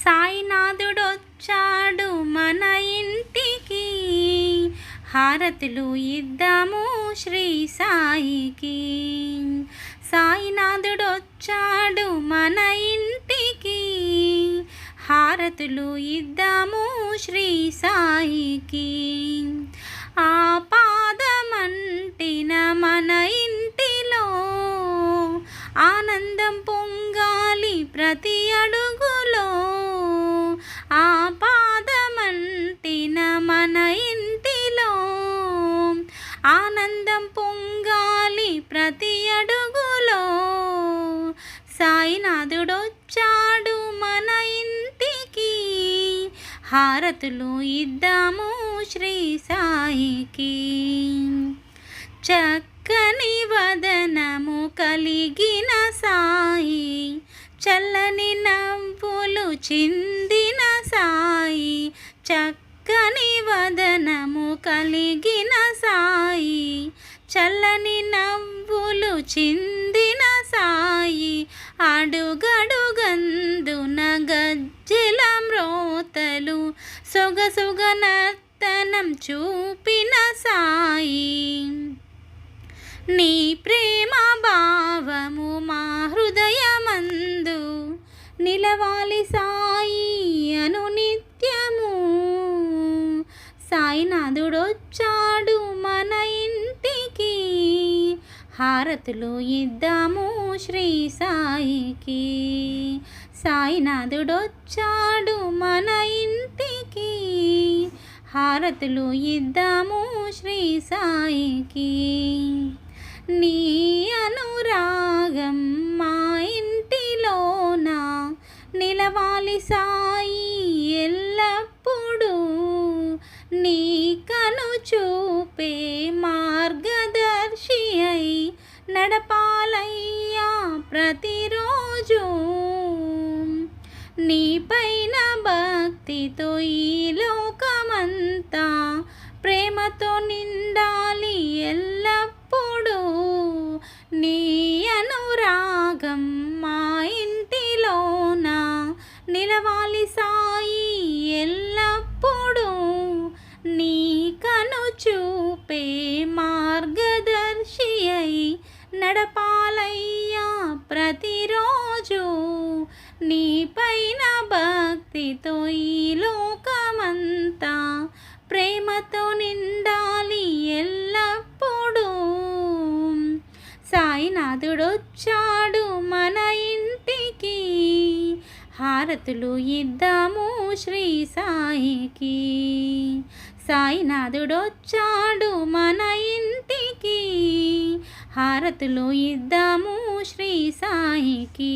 సాయినాథుడొచ్చాడు మన ఇంటికి. హారతులు ఇద్దాము శ్రీ సాయికి. సాయినాథుడొచ్చాడు మన ఇంటికి. హారతులు ఇద్దాము శ్రీ సాయికి. ఆ ఆనందం పొంగాలి ప్రతి అడుగులో. సాయినాథుడొచ్చాడు మన ఇంటికి. హారతులు ఇద్దాము శ్రీ సాయికి. చక్కని వదనము కలిగిన సాయి. చల్లని నవ్వులు చిందిన సాయి. చక్క వదనము కలిగిన సాయి చల్లని నవ్వులు చిందిన సాయి అడుగడుగందున గజ్జెల మ్రోతలు సొగసుగ నర్తనం చూపిన సాయి. నీ ప్రేమ భావము మా హృదయమందు నిలవాలి సాయి అను నిత్య సాయినాథుడొచ్చాడు మన ఇంటికి. హారతులు ఇద్దాము శ్రీ సాయికి. సాయినాథుడొచ్చాడు మన ఇంటికి. హారతులు ఇద్దాము శ్రీ సాయికి. నీ అనురాగం మా ఇంటిలోన? నిలవాలి సాయి ఎల్లప్పుడూ నీ కను చూపే మార్గదర్శి అయి నడపాలయ్యా ప్రతిరోజు. నీ పైన భక్తితో ఈ లోకమంతా ప్రేమతో నిండాలి ఎల్లప్పుడూ. నీ అనురాగం మా ఇంటిలోన నిలవాలి సాయి ఎల్లప్పుడూ. నీ కను చూపే మార్గదర్శి అయి నడపాలయ్యా ప్రతిరోజు. నీ పైన భక్తితో ఈ లోకమంతా ప్రేమతో నిండాలి ఎల్లప్పుడూ. సాయినాథుడొచ్చాడు మన ఇంటికి. హారతులు ఇద్దాము శ్రీ సాయికి. సాయినాథుడొచ్చాడు మన ఇంటికి. హారతులు ఇద్దాము శ్రీ సాయికి.